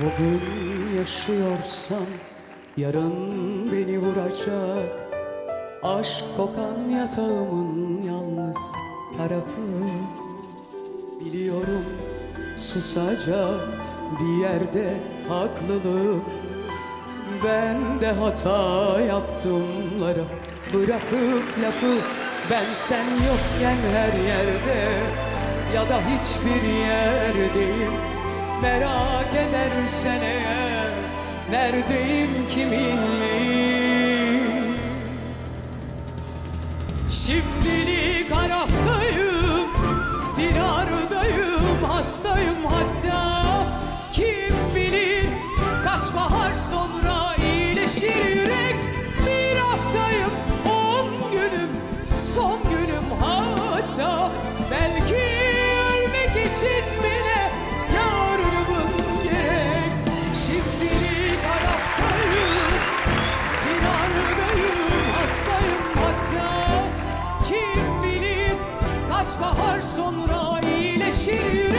Bugün yaşıyorsam yarın beni vuracak. Aşk kokan yatağımın yalnız tarafı. Biliyorum susacak bir yerde haklılık. Ben de hata yaptımlara bırakıp lafı. Ben sen yokken her yerde ya da hiçbir yerdeyim Merak edersen eğer neredeyim kiminleyim Şimdilik Araf'tayım, firardayım, hastayım hatta. Kim bilir kaç bahar sonra kaç bahar sonra iyileşir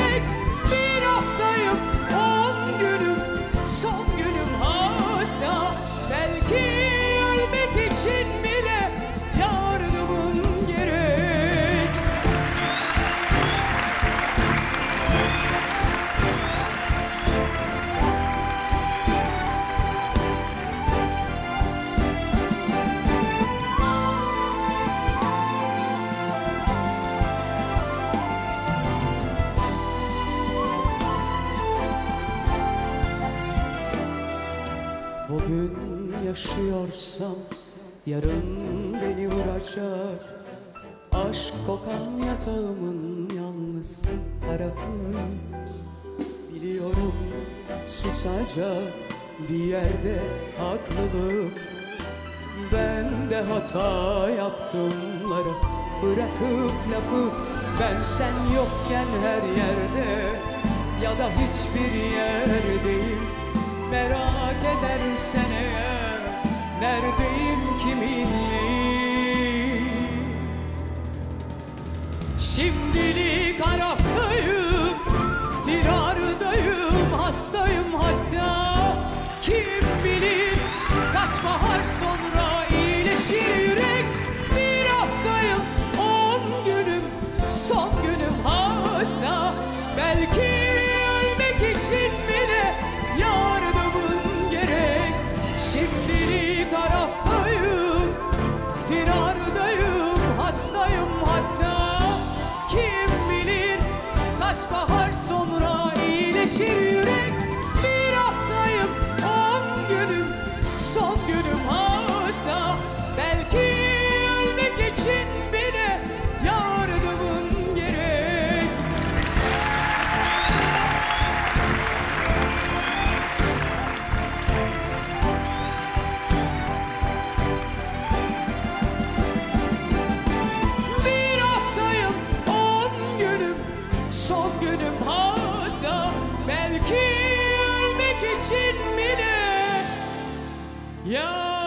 Bugün yaşıyorsam yarın beni vuracak. Aşk kokan yatağımın yalnız tarafı. Biliyorum susacak bir yerde haklılık. Ben de hata yaptımlara bırakıp lafı. Ben sen yokken her yerde ya da hiçbir yerdeyim Merak edersen eğer. Neredeyim kiminleyim Şimdilik Araf'tayım, firardayım, hastayım hatta. Kim bilir kaç bahar kaç bahar sonra iyileşir yürek günüm hatta Belki ölmek için bile. Ya